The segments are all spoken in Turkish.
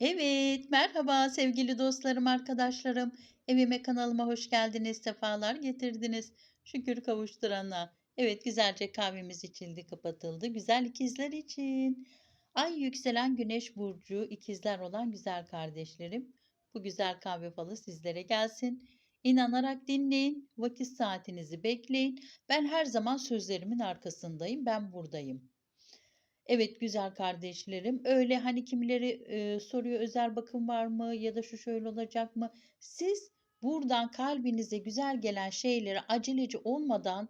Evet, merhaba sevgili dostlarım, arkadaşlarım. Evime, kanalıma hoş geldiniz, sefalar getirdiniz. Şükür kavuşturana. Evet, güzelce kahvemiz içildi, kapatıldı. Güzel ikizler için. Ay yükselen güneş burcu, ikizler olan güzel kardeşlerim. Bu güzel kahve falı sizlere gelsin. İnanarak dinleyin, vakit saatinizi bekleyin. Ben her zaman sözlerimin arkasındayım, ben buradayım. Evet güzel kardeşlerim. Öyle hani kimileri eee, soruyor özel bakım var mı ya da şu şöyle olacak mı? Siz buradan kalbinize güzel gelen şeyleri aceleci olmadan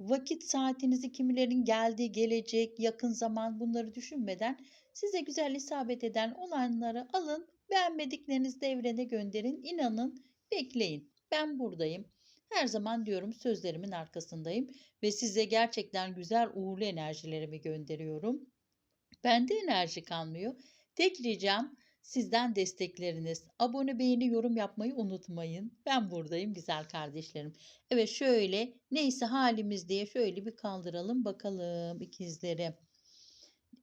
vakit saatinizi kimilerin geldiği gelecek yakın zaman bunları düşünmeden size güzel isabet eden olanları alın beğenmediklerinizi de gönderin inanın bekleyin ben buradayım her zaman diyorum sözlerimin arkasındayım ve size gerçekten güzel uğurlu enerjilerimi gönderiyorum. Bende enerji kalmıyor. Tek ricam sizden destekleriniz. Abone, beğeni, yorum yapmayı unutmayın. Ben buradayım güzel kardeşlerim. Evet şöyle neyse halimiz diye şöyle bir kaldıralım bakalım ikizleri.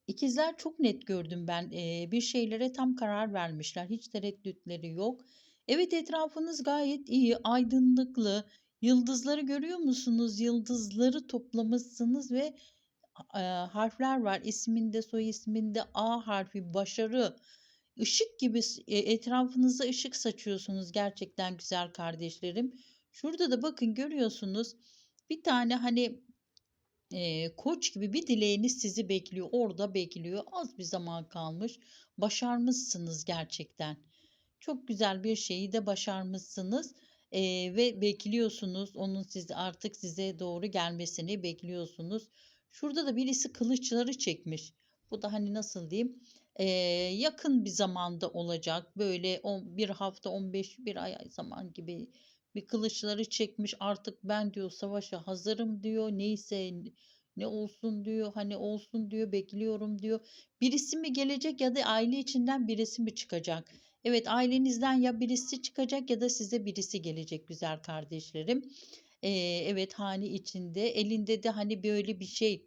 İkizler çok net gördüm ben. Ee, bir şeylere tam karar vermişler. Hiç tereddütleri yok. Evet etrafınız gayet iyi, aydınlıklı. Yıldızları görüyor musunuz? Yıldızları toplamışsınız ve eee, harfler var. İsminde, soy isminde A harfi, başarı, ışık gibi e, etrafınıza ışık saçıyorsunuz gerçekten güzel kardeşlerim. Şurada da bakın görüyorsunuz bir tane hani eee, koç gibi bir dileğiniz sizi bekliyor. Orada bekliyor. Az bir zaman kalmış. Başarmışsınız gerçekten. Çok güzel bir şeyi de başarmışsınız. Eee, ve bekliyorsunuz. Onun siz artık size doğru gelmesini bekliyorsunuz. Şurada da birisi kılıçları çekmiş. Bu da hani nasıl diyeyim? Eee, yakın bir zamanda olacak. Böyle on, bir hafta 15 bir ay zaman gibi bir kılıçları çekmiş. Artık ben diyor savaşa hazırım diyor. Neyse ne olsun diyor. Hani olsun diyor. Bekliyorum diyor. Birisi mi gelecek ya da aile içinden birisi mi çıkacak? Evet ailenizden ya birisi çıkacak ya da size birisi gelecek güzel kardeşlerim. Eee, evet hane içinde. Elinde de hani böyle bir şey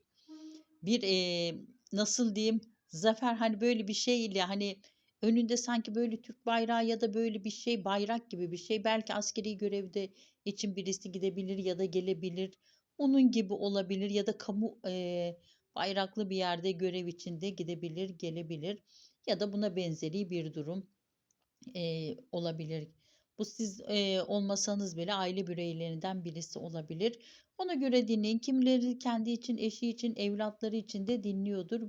bir eee, nasıl diyeyim zafer hani böyle bir şeyle hani önünde sanki böyle Türk bayrağı ya da böyle bir şey bayrak gibi bir şey. Belki askeri görevde için birisi gidebilir ya da gelebilir. Onun gibi olabilir ya da kamu eee, bayraklı bir yerde görev içinde gidebilir gelebilir ya da buna benzeri bir durum eee, olabilir. Bu siz eee, olmasanız bile aile bireylerinden birisi olabilir. Ona göre dinleyin. Kimileri kendi için, eşi için, evlatları için de dinliyordur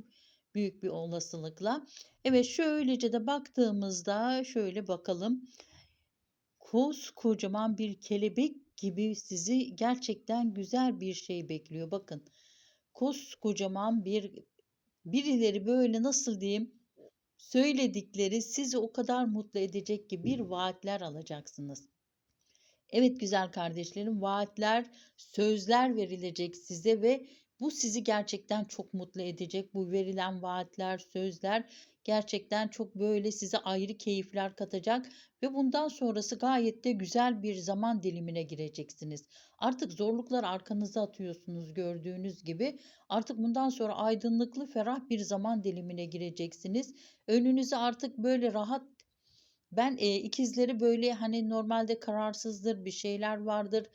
büyük bir olasılıkla. Evet şöylece de baktığımızda şöyle bakalım. Koskocaman bir kelebek gibi sizi gerçekten güzel bir şey bekliyor. Bakın koskocaman bir birileri böyle nasıl diyeyim söyledikleri sizi o kadar mutlu edecek ki bir vaatler alacaksınız. Evet güzel kardeşlerim, vaatler, sözler verilecek size ve bu sizi gerçekten çok mutlu edecek. Bu verilen vaatler, sözler gerçekten çok böyle size ayrı keyifler katacak ve bundan sonrası gayet de güzel bir zaman dilimine gireceksiniz. Artık zorluklar arkanıza atıyorsunuz gördüğünüz gibi. Artık bundan sonra aydınlıklı, ferah bir zaman dilimine gireceksiniz. Önünüze artık böyle rahat ben, eee, ikizleri, böyle, hani, normalde kararsızdır, bir şeyler vardır.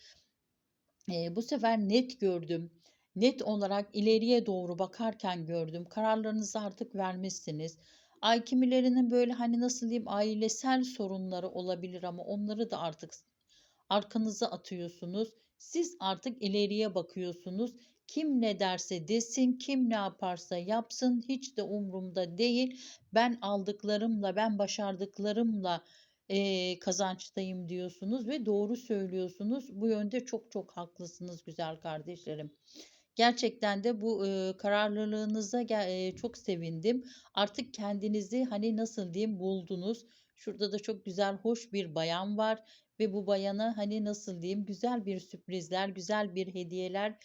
Eee, bu sefer net gördüm. Net olarak ileriye doğru bakarken gördüm. Kararlarınızı artık vermişsiniz. Ay, kimilerinin, böyle, hani, nasıl diyeyim, ailesel sorunları olabilir ama onları da artık arkanıza atıyorsunuz. Siz artık ileriye bakıyorsunuz. Kim ne derse desin, kim ne yaparsa yapsın hiç de umurumda değil. Ben aldıklarımla, ben başardıklarımla eee, kazançtayım diyorsunuz ve doğru söylüyorsunuz. Bu yönde çok çok haklısınız güzel kardeşlerim. Gerçekten de bu eee, kararlılığınıza eee, çok sevindim. Artık kendinizi hani nasıl diyeyim buldunuz. Şurada da çok güzel, hoş bir bayan var ve bu bayana hani nasıl diyeyim güzel bir sürprizler, güzel bir hediyeler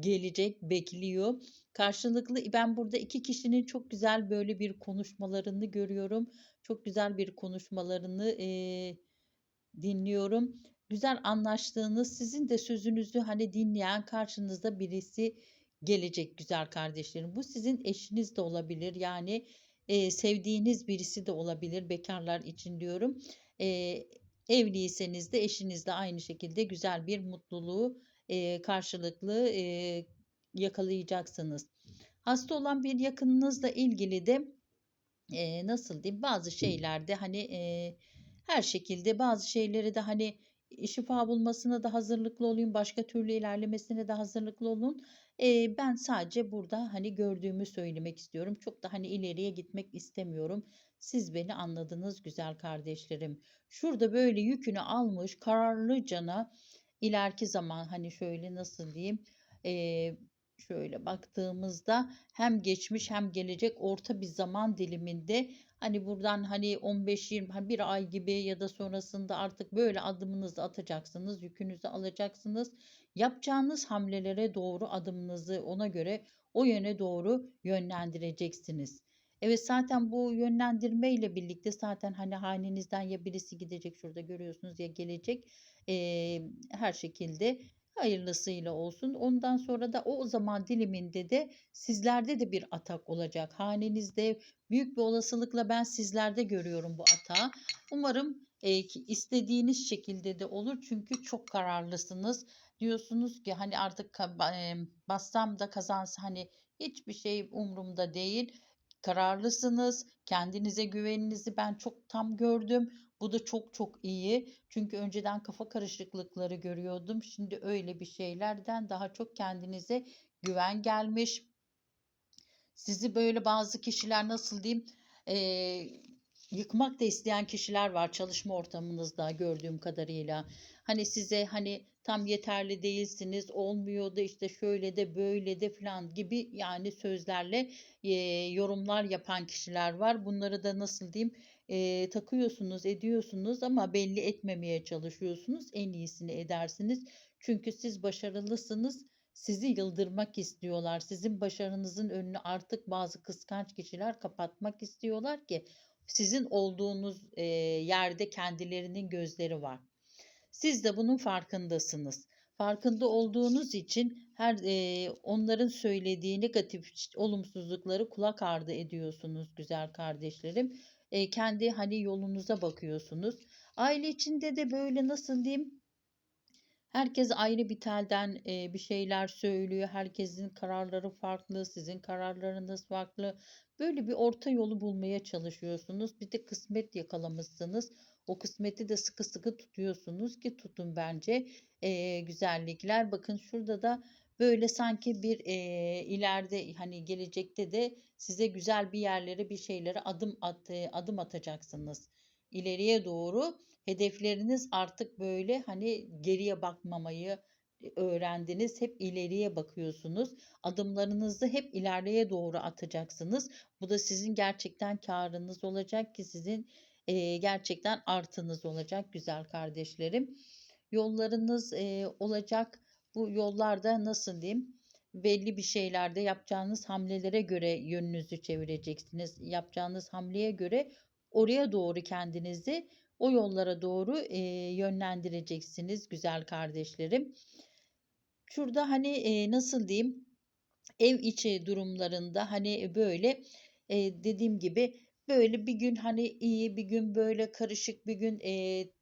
gelecek, bekliyor. Karşılıklı ben burada iki kişinin çok güzel böyle bir konuşmalarını görüyorum. Çok güzel bir konuşmalarını eee, dinliyorum. Güzel anlaştığınız, sizin de sözünüzü hani dinleyen karşınızda birisi gelecek güzel kardeşlerim. Bu sizin eşiniz de olabilir. Yani eee, sevdiğiniz birisi de olabilir, bekârlar için diyorum. Eee, evliyseniz de eşinizle aynı şekilde güzel bir mutluluğu, eee, karşılıklı, eee, yakalayacaksınız. Hasta olan bir yakınınızla ilgili de, eee, nasıl diyeyim, bazı şeylerde, hani, eee, her şekilde bazı şeyleri de, hani, şifa bulmasına da hazırlıklı olun, başka türlü ilerlemesine de hazırlıklı olun. Eee, ben sadece burada, hani, gördüğümü söylemek istiyorum. Çok da, hani, ileriye gitmek istemiyorum. Siz beni anladınız güzel kardeşlerim. Şurada böyle yükünü almış kararlıcana ileriki zaman, hani, şöyle nasıl diyeyim, eee, şöyle baktığımızda hem geçmiş hem gelecek orta bir zaman diliminde, hani, buradan, hani, 15-20, hani, 1 ay gibi ya da sonrasında artık böyle adımınızı atacaksınız, yükünüzü alacaksınız. Yapacağınız hamlelere doğru adımınızı ona göre, o yöne doğru yönlendireceksiniz. Evet, zaten bu yönlendirmeyle birlikte zaten, hani, hanenizden ya birisi gidecek, şurada görüyorsunuz, ya gelecek. Eee, her şekilde hayırlısıyla olsun. Ondan sonra da o zaman diliminde de sizlerde de bir atak olacak. Hanenizde büyük bir olasılıkla ben sizlerde görüyorum bu atağı. Umarım, ki istediğiniz şekilde de olur çünkü çok kararlısınız. Diyorsunuz ki, hani, artık emm, bassam da kazansa, hani, hiçbir şey umurumda değil. Kararlısınız, kendinize güveninizi ben çok tam gördüm. Bu da çok çok iyi. Çünkü önceden kafa karışıklıkları görüyordum. Şimdi öyle bir şeylerden daha çok kendinize güven gelmiş. Sizi böyle bazı kişiler, nasıl diyeyim, eee, yıkmak da isteyen kişiler var çalışma ortamınızda gördüğüm kadarıyla. Hani, size, hani, tam yeterli değilsiniz, olmuyor da, işte, şöyle de böyle de filan gibi, yani, sözlerle, eee, yorumlar yapan kişiler var. Bunları da nasıl diyeyim, eee, takıyorsunuz, ediyorsunuz ama belli etmemeye çalışıyorsunuz. En iyisini edersiniz. Çünkü siz başarılısınız. Sizi yıldırmak istiyorlar. Sizin başarınızın önünü artık bazı kıskanç kişiler kapatmak istiyorlar ki sizin olduğunuz, eee, yerde kendilerinin gözleri var. Siz de bunun farkındasınız. Farkında olduğunuz için her, eee, onların söylediği negatif olumsuzlukları kulak ardı ediyorsunuz güzel kardeşlerim. Eee, kendi, hani, yolunuza bakıyorsunuz. Aile içinde de böyle, nasıl diyeyim, herkes ayrı bir telden, eee, bir şeyler söylüyor. Herkesin kararları farklı, sizin kararlarınız farklı. Böyle bir orta yolu bulmaya çalışıyorsunuz. Bir de kısmet yakalamışsınız. O kısmeti de sıkı sıkı tutuyorsunuz ki tutun bence, eee, güzellikler. Bakın şurada da böyle sanki bir, eee, ileride, hani, gelecekte de size güzel bir yerlere, bir şeylere adım at adım atacaksınız. İleriye doğru hedefleriniz artık böyle, hani, geriye bakmamayı, eee, öğrendiniz. Hep ileriye bakıyorsunuz. Adımlarınızı hep ileriye doğru atacaksınız. Bu da sizin gerçekten kârınız olacak ki sizin, eee, gerçekten artınız olacak güzel kardeşlerim. Yollarınız, eee, olacak. Bu yollarda, nasıl diyeyim, belli bir şeylerde yapacağınız hamlelere göre yönünüzü çevireceksiniz. Yapacağınız hamleye göre oraya doğru kendinizi, o yollara doğru, eee, yönlendireceksiniz güzel kardeşlerim. Şurada, hani, eee, nasıl diyeyim, ev içi durumlarında, hani, böyle, eee, dediğim gibi, böyle bir gün, hani, iyi, bir gün böyle karışık, bir gün, eee,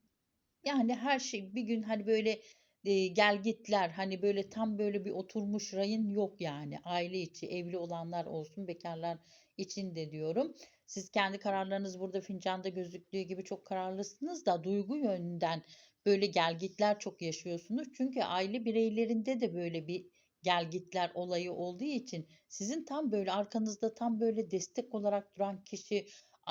yani, her şey bir gün, hani, böyle, eee, gelgitler, hani, böyle tam böyle bir oturmuş rayın yok, yani. Aile içi, evli olanlar olsun, bekârlar için de diyorum. Siz kendi kararlarınız burada fincanda gözüktüğü gibi çok kararlısınız da duygu yönünden böyle gelgitler çok yaşıyorsunuz. Çünkü aile bireylerinde de böyle bir gelgitler olayı olduğu için sizin tam böyle arkanızda tam böyle destek olarak duran kişi,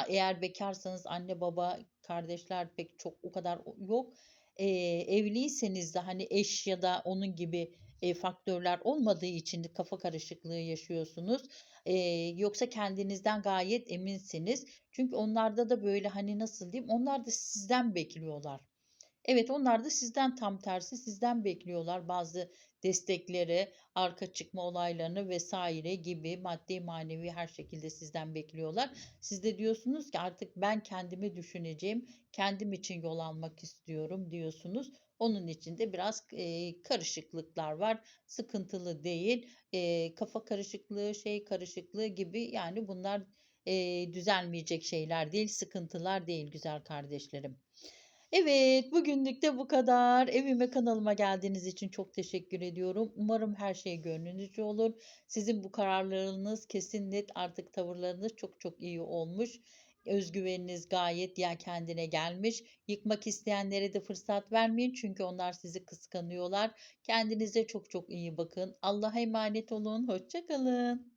eğer bekârsanız anne, baba, kardeşler pek çok o kadar yok. Eee, evliyseniz de, hani, eş ya da onun gibi, eee, faktörler olmadığı için kafa karışıklığı yaşıyorsunuz. Eee, yoksa kendinizden gayet eminsiniz. Çünkü onlarda da böyle, hani, nasıl diyeyim, onlar da sizden bekliyorlar. Evet, onlar da sizden tam tersi sizden bekliyorlar bazı destekleri, arka çıkma olaylarını vs. gibi maddi manevi her şekilde sizden bekliyorlar. Siz de diyorsunuz ki artık ben kendimi düşüneceğim, kendim için yol almak istiyorum diyorsunuz. Onun için de biraz, eee, karışıklıklar var. Sıkıntılı değil. Eee, kafa karışıklığı, şey karışıklığı gibi, yani, bunlar, eee, düzelmeyecek şeyler değil, sıkıntılar değil güzel kardeşlerim. Evet, bugünlük de bu kadar. Evime, kanalıma geldiğiniz için çok teşekkür ediyorum. Umarım her şey gönlünüzce olur. Sizin bu kararlarınız kesin, net, artık tavırlarınız çok çok iyi olmuş. Öz güveniniz gayet ya kendine gelmiş. Yıkmak isteyenlere de fırsat vermeyin çünkü onlar sizi kıskanıyorlar. Kendinize çok çok iyi bakın. Allah'a emanet olun. Hoşça kalın.